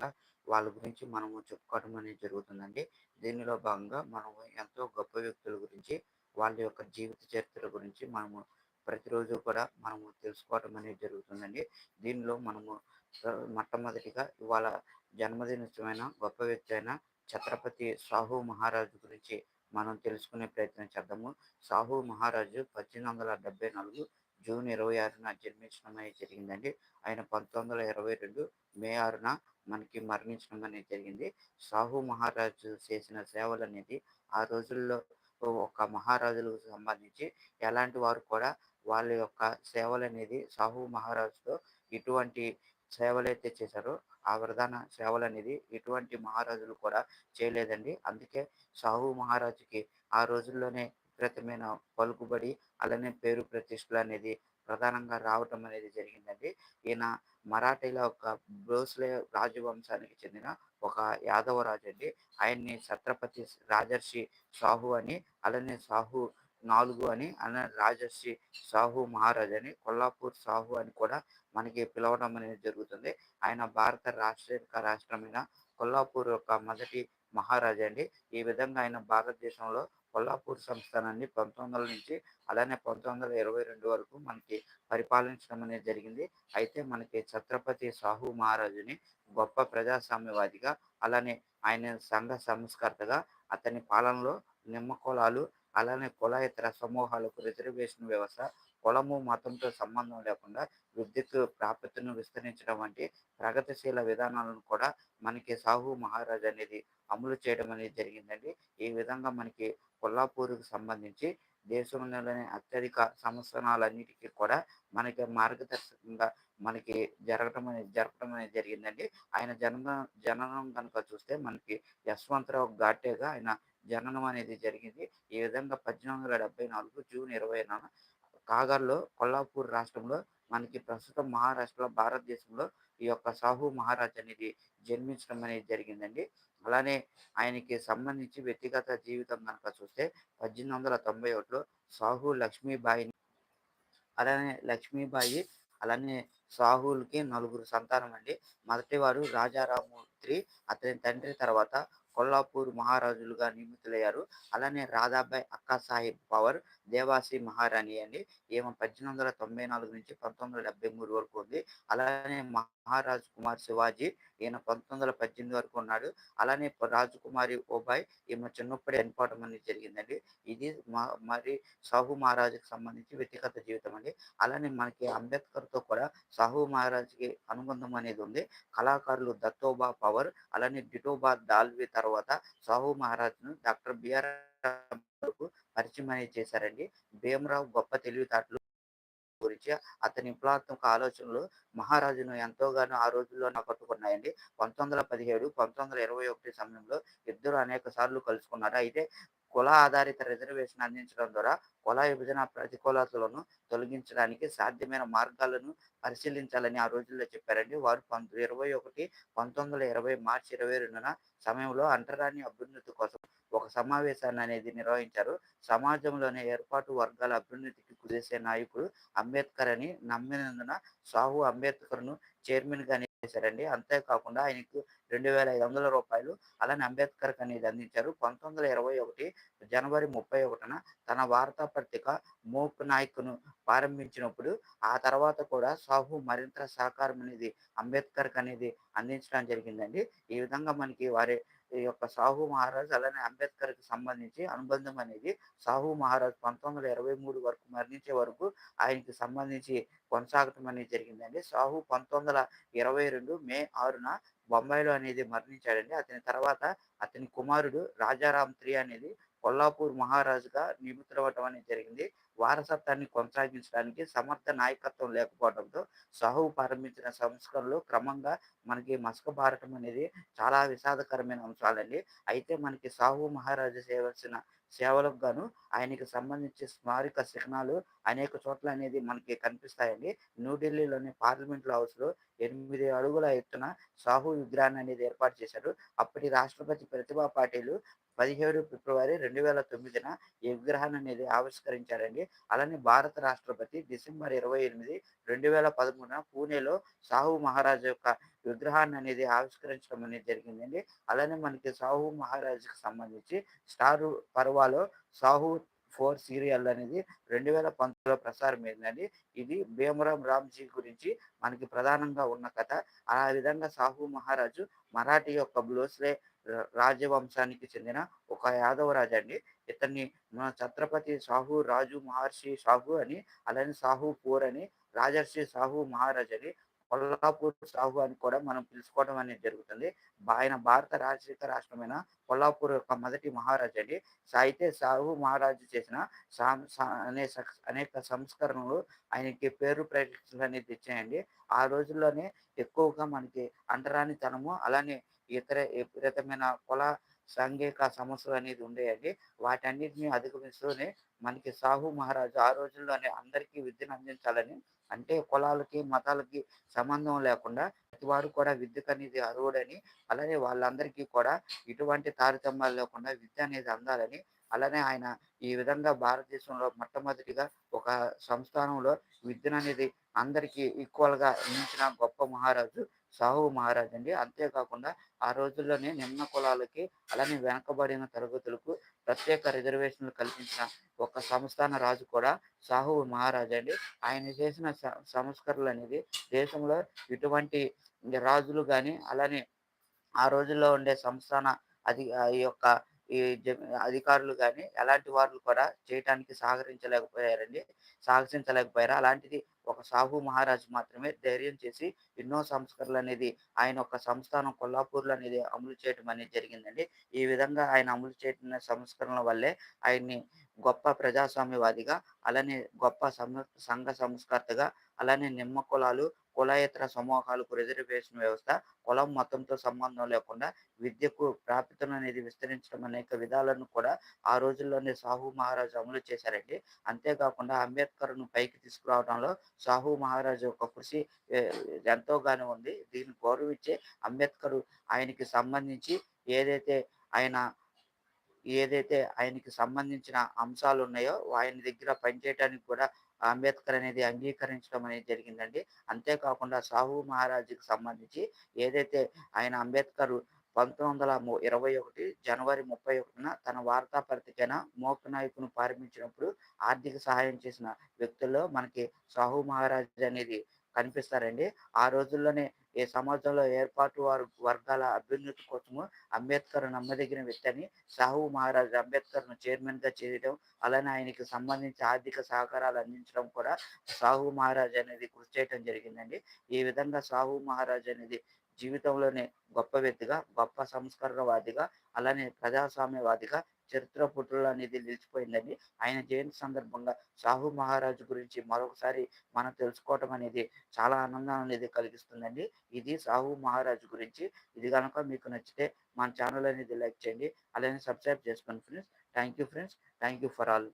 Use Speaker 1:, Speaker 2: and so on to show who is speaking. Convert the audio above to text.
Speaker 1: కాకుండా వాళ్ళ గురించి మనము చెప్పుకోవడం అనేది జరుగుతుందండి. దీనిలో భాగంగా మనము ఎంతో గొప్ప వ్యక్తుల గురించి వాళ్ళ యొక్క జీవిత చరిత్ర గురించి మనము ప్రతిరోజు కూడా మనము తెలుసుకోవటం అనేది జరుగుతుందండి. దీనిలో మనము మొట్టమొదటిగా ఇవాళ జన్మదినోత్సవమైన గొప్ప వ్యక్తి అయిన ఛత్రపతి సాహు మహారాజు గురించి మనం తెలుసుకునే ప్రయత్నం చేద్దాము. సాహు మహారాజు పద్దెనిమిది వందల డెబ్బై నాలుగు జూన్ ఇరవై ఆరున జన్మించడం అనేది జరిగిందండి. ఆయన పంతొమ్మిది వందల ఇరవై రెండు మే ఆరున మనకి మరణించడం అనేది జరిగింది. సాహు మహారాజు చేసిన సేవలు అనేది ఆ రోజుల్లో ఒక మహారాజులకు సంబంధించి ఎలాంటి వారు కూడా వాళ్ళ యొక్క సేవలు అనేది సాహు మహారాజుతో ఇటువంటి సేవలైతే చేశారో. ఆ ప్రధాన సేవలు అనేది ఇటువంటి మహారాజులు కూడా చేయలేదండి. అందుకే సాహు మహారాజుకి ఆ రోజుల్లోనే విపరీతమైన పలుకుబడి అలానే పేరు ప్రతిష్టలు అనేది ప్రధానంగా రావటం అనేది జరిగిందండి. ఈయన మరాఠీల ఒక బ్రోస్లే రాజవంశానికి చెందిన ఒక యాదవ రాజు అండి ఆయన్ని ఛత్రపతి రాజర్షి సాహు అని అలానే సాహు నాలుగు అని అలా రాజర్షి సాహు మహారాజ్ అని కొల్లాపూర్ సాహు అని కూడా మనకి పిలవడం అనేది జరుగుతుంది. ఆయన భారత రాష్ట్రీయ రాష్ట్రమైన కొల్లాపూర్ యొక్క మొదటి మహారాజా అండి. ఈ విధంగా ఆయన భారతదేశంలో కొల్లాపూర్ సంస్థానాన్ని పంతొమ్మిది వందల నుంచి అలానే పంతొమ్మిది వందల ఇరవై రెండు వరకు మనకి పరిపాలించడం అనేది జరిగింది. అయితే మనకి ఛత్రపతి సాహు మహారాజుని గొప్ప ప్రజాస్వామ్యవాదిగా అలానే ఆయన సంఘ సంస్కర్తగా అతని పాలనలో నిమ్మ కులాలు అలానే కులాయితర సమూహాలకు రిజర్వేషన్ వ్యవస్థ కులము మతంతో సంబంధం లేకుండా విద్యుత్ ప్రాప్యతను విస్తరించడం వంటి ప్రగతిశీల విధానాలను కూడా మనకి సాహు మహారాజ్ అనేది అమలు చేయడం అనేది జరిగిందండి. ఈ విధంగా మనకి కొల్లాపూర్కి సంబంధించి దేశంలోని అత్యధిక సంస్థానాలన్నిటికీ కూడా మనకి మార్గదర్శకంగా మనకి జరగడం అనేది జరపడం అనేది జరిగిందండి. ఆయన జనన జననం కనుక చూస్తే మనకి యశ్వంతరావు ఘాటేగా ఆయన జననం అనేది జరిగింది. ఈ విధంగా పద్దెనిమిది వందల డెబ్బై నాలుగు జూన్ ఇరవై కాగర్లో కొల్లాపూర్ రాష్ట్రంలో మనకి ప్రస్తుతం మహారాష్ట్రలో భారతదేశంలో ఈ యొక్క సాహు మహారాజ్ అనేది జన్మించడం అనేది జరిగిందండి. అలానే ఆయనకి సంబంధించి వ్యక్తిగత జీవితం కనుక చూస్తే పద్దెనిమిది వందల తొంభై ఒకటిలో సాహు లక్ష్మీబాయిని అలానే లక్ష్మీబాయి అలానే సాహుల్కి నలుగురు సంతానం అండి. మొదటి వారు రాజారామూర్తి అతని తండ్రి తర్వాత కొల్లాపూర్ మహారాజులుగా నియమితులయ్యారు. అలానే రాధాబాయ్ అక్కా సాహిబ్ పవర్ దేవాసి మహారాణి అండి. ఈమె పద్దెనిమిది వందల తొంభై నాలుగు నుంచి పంతొమ్మిది వందల డెబ్బై మూడు వరకు ఉంది. అలానే మహారాజ్ కుమార్ శివాజీ ఈయన పంతొమ్మిది వందల పద్దెనిమిది వరకు ఉన్నాడు. అలానే రాజకుమారి ఓబాయ్ ఈమె చిన్నప్పుడే చనిపోవడం అనేది జరిగిందండి. ఇది మా- మరి సాహు మహారాజుకి సంబంధించి వ్యక్తిగత జీవితం అండి. అలానే మనకి అంబేద్కర్తో కూడా సాహు మహారాజ్కి అనుబంధం అనేది ఉంది. కళాకారులు దత్తోబా పవర్ అలానే డిటోబా దాల్వి తర్వాత సాహు మహారాజ్ను డాక్టర్ బిఆర్ పరిచయం అనేది చేశారండి. భీమరావు గొప్ప తెలివితేటలు గురించి అతని విప్లవాత్మక ఆలోచనలు మహారాజును ఎంతోగానో ఆ రోజుల్లో ఆకట్టుకున్నాయండి. పంతొమ్మిది వందల పదిహేడు పంతొమ్మిది వందల ఇరవై ఒకటి సమయంలో ఇద్దరు అనేక సార్లు కలుసుకున్నారు. అయితే కుల ఆధారిత రిజర్వేషన్ అందించడం ద్వారా కుల విభజన ప్రతికూలతలను తొలగించడానికి సాధ్యమైన మార్గాలను పరిశీలించాలని ఆ రోజుల్లో చెప్పారండి. వారు పంత ఇరవై ఒకటి పంతొమ్మిది వందల ఇరవై మార్చి ఇరవై రెండున సమయంలో అంటరాని అభ్యున్నతి కోసం ఒక సమావేశాన్ని అనేది నిర్వహించారు. సమాజంలోని ఏర్పాటు వర్గాల అభ్యున్నతికి కుదిసే నాయకుడు అంబేద్కర్ అని నమ్మినందున సాహు అంబేద్కర్ను చైర్మన్గా చేశారండి. అంతేకాకుండా ఆయనకు రెండు వేల ఐదు వందల రూపాయలు అలానే అంబేద్కర్ అనేది అందించారు. పంతొమ్మిది వందల ఇరవై ఒకటి జనవరి ముప్పై ఒకటిన తన వార్తాపత్రిక మోప్ నాయక్ను ప్రారంభించినప్పుడు ఆ తర్వాత కూడా సాహు మరింత సహకారం అనేది అంబేద్కర్ అనేది అందించడం జరిగిందండి. ఈ విధంగా మనకి వారి ఈ యొక్క సాహు మహారాజ్ అలానే అంబేద్కర్కి సంబంధించి అనుబంధం అనేది సాహు మహారాజ్ పంతొమ్మిది వందల ఇరవై మూడు వరకు మరణించే వరకు ఆయనకి సంబంధించి కొనసాగటం అనేది జరిగిందండి. సాహు పంతొమ్మిది ఇరవై రెండు మే ఆరున బొంబాయిలో అనేది మరణించాడండి. అతని తర్వాత అతని కుమారుడు రాజారాం త్రి అనేది కొల్లాపూర్ మహారాజుగా నియమితులవటం అనేది జరిగింది. వారసత్వాన్ని కొనసాగించడానికి సమర్థ నాయకత్వం లేకపోవడంతో సాహు ప్రారంభించిన సంస్కరణలు క్రమంగా మనకి మసకబారటం అనేది చాలా విషాదకరమైన అంశాలండి. అయితే మనకి సాహు మహారాజు చేయవలసిన సేవలకు గాను ఆయనకి సంబంధించి స్మారక చిహ్నాలు అనేక చోట్ల అనేది మనకి కనిపిస్తాయండి. న్యూఢిల్లీలోని పార్లమెంట్ హౌస్లో ఎనిమిది అడుగుల ఎత్తున సాహు విగ్రహాన్ని అనేది ఏర్పాటు చేశారు. అప్పటి రాష్ట్రపతి ప్రతిభా పాటిల్ పదిహేడు ఫిబ్రవరి రెండు వేల తొమ్మిదిన ఈ విగ్రహాన్ని అనేది ఆవిష్కరించారండి. అలానే భారత రాష్ట్రపతి డిసెంబర్ ఇరవై ఎనిమిది రెండు వేల పదమూడున పూణేలో సాహు మహారాజు యొక్క విగ్రహాన్ని అనేది ఆవిష్కరించడం అనేది జరిగిందండి. అలానే మనకి సాహు మహారాజుకి సంబంధించి స్టార్ పర్వాలో సాహు ఫోర్ సీరియల్ అనేది రెండు వేల పంతొమ్మిదిలో ప్రసారం ఇది భీమరాం రామ్జీ గురించి మనకి ప్రధానంగా ఉన్న కథ. ఆ విధంగా సాహు మహారాజు మరాఠీ యొక్క బ్లోస్లే రాజవంశానికి చెందిన ఒక యాదవ రాజు అండి. ఇతన్ని మన ఛత్రపతి సాహు రాజు మహర్షి సాహు అని అలానే సాహు పూర్ అని రాజర్షి సాహు మహారాజ్ అని కొల్లాపూర్ సాహు అని కూడా మనం పిలుచుకోవడం అనేది జరుగుతుంది. ఆయన భారత రాజకీయ రాష్ట్రమైన కొల్లాపూర్ యొక్క మొదటి మహారాజు అండి. అయితే సాహు మహారాజు చేసిన అనే అనేక సంస్కరణలు ఆయనకి పేరు ప్రతిష్టలు అనేది తెచ్చాయండి. ఆ రోజుల్లోనే ఎక్కువగా మనకి అంటరానితనము అలానే ఇతర విపరీతమైన కుల సాంఘిక సమస్యలు అనేది ఉండేయండి. వాటన్నిటిని అధిగమిస్తూనే మనకి సాహు మహారాజు ఆ రోజుల్లోనే అందరికీ విద్యను అందించాలని అంటే కులాలకి మతాలకి సంబంధం లేకుండా ప్రతి వారు కూడా విద్యకు అనేది అర్హుడని అలానే వాళ్ళందరికీ కూడా ఇటువంటి తారతమ్యాలు లేకుండా విద్య అనేది అందాలని అలానే ఆయన ఈ విధంగా భారతదేశంలో మొట్టమొదటిగా ఒక సంస్థానంలో విద్యను అనేది అందరికీ ఈక్వల్గా అందించిన గొప్ప మహారాజు సాహు మహారాజ్ అండి. అంతేకాకుండా ఆ రోజుల్లోనే నిమ్న కులాలకి అలానే వెనకబడిన తరగతులకు ప్రత్యేక రిజర్వేషన్లు కల్పించిన ఒక సంస్థాన రాజు కూడా సాహు మహారాజ్ అండి. ఆయన చేసిన సంస్కరణలు అనేది దేశంలో ఇటువంటి రాజులు కానీ అలానే ఆ రోజుల్లో ఉండే సంస్థాన అది ఈ యొక్క ఈ అధికారులు కానీ ఎలాంటి వారు కూడా చేయటానికి సహకరించలేకపోయారండి. సహకరించలేకపోయారు? అలాంటిది ఒక సాహు మహారాజు మాత్రమే ధైర్యం చేసి ఎన్నో సంస్కరణలు అనేది ఆయన ఒక సంస్థానం కొల్లాపూర్లో అనేది అమలు చేయడం అనేది జరిగిందండి. ఈ విధంగా ఆయన అమలు చేసిన సంస్కరణల వల్లే ఆయన్ని గొప్ప ప్రజాస్వామ్యవాదిగా అలానే గొప్ప సంఘ సంస్కర్తగా అలానే నిమ్మ కులాలు కులాయేతర సమూహాలకు రిజర్వేషన్ వ్యవస్థ కులం మతంతో సంబంధం లేకుండా విద్యకు ప్రాప్యతను అనేది విస్తరించడం అనేక విధాలను కూడా ఆ రోజుల్లోనే సాహు మహారాజు అమలు చేశారండి. అంతేకాకుండా అంబేద్కర్ను పైకి తీసుకురావడంలో సాహు మహారాజు యొక్క కృషి ఎంతోగానే ఉంది. దీన్ని గౌరవించే అంబేద్కర్ ఆయనకి సంబంధించి ఏదైతే ఆయన ఏదైతే ఆయనకి సంబంధించిన అంశాలు ఉన్నాయో ఆయన దగ్గర పనిచేయడానికి కూడా అంబేద్కర్ అనేది అంగీకరించడం అనేది జరిగిందండి. అంతేకాకుండా సాహు మహారాజుకి సంబంధించి ఏదైతే ఆయన అంబేద్కర్ పంతొమ్మిది వందల ఇరవై ఒకటి జనవరి ముప్పై ఒకటిన తన వార్తాపత్రికైన మోక్ నాయకును ప్రారంభించినప్పుడు ఆర్థిక సహాయం చేసిన వ్యక్తుల్లో మనకి సాహు మహారాజ్ అనేది కనిపిస్తారండి. ఆ రోజుల్లోనే ఈ సమాజంలో ఏర్పాటు వారు వర్గాల అభ్యున్నతి కోసము అంబేద్కర్ నమ్మదగిన వ్యక్తి అని సాహు మహారాజ్ అంబేద్కర్ను చైర్మన్గా చేయడం అలానే ఆయనకి సంబంధించి ఆర్థిక సహకారాలు అందించడం కూడా సాహు మహారాజ్ అనేది కృషి చేయడం జరిగిందండి. ఈ విధంగా సాహు మహారాజ్ అనేది జీవితంలోనే గొప్ప వ్యక్తిగా గొప్ప సంస్కరణవాదిగా అలానే ప్రజాస్వామ్యవాదిగా చరిత్ర పుట్టులు అనేది నిలిచిపోయిందండి. ఆయన జయంతి సందర్భంగా సాహు మహారాజు గురించి మరొకసారి మనం తెలుసుకోవటం అనేది చాలా ఆనందం అనేది కలిగిస్తుందండి. ఇది సాహు మహారాజు గురించి. ఇది కనుక మీకు నచ్చితే మన ఛానల్ అనేది లైక్ చేయండి. అలానే సబ్స్క్రైబ్ చేసుకోండి friends. Thank you friends. Thank you for all.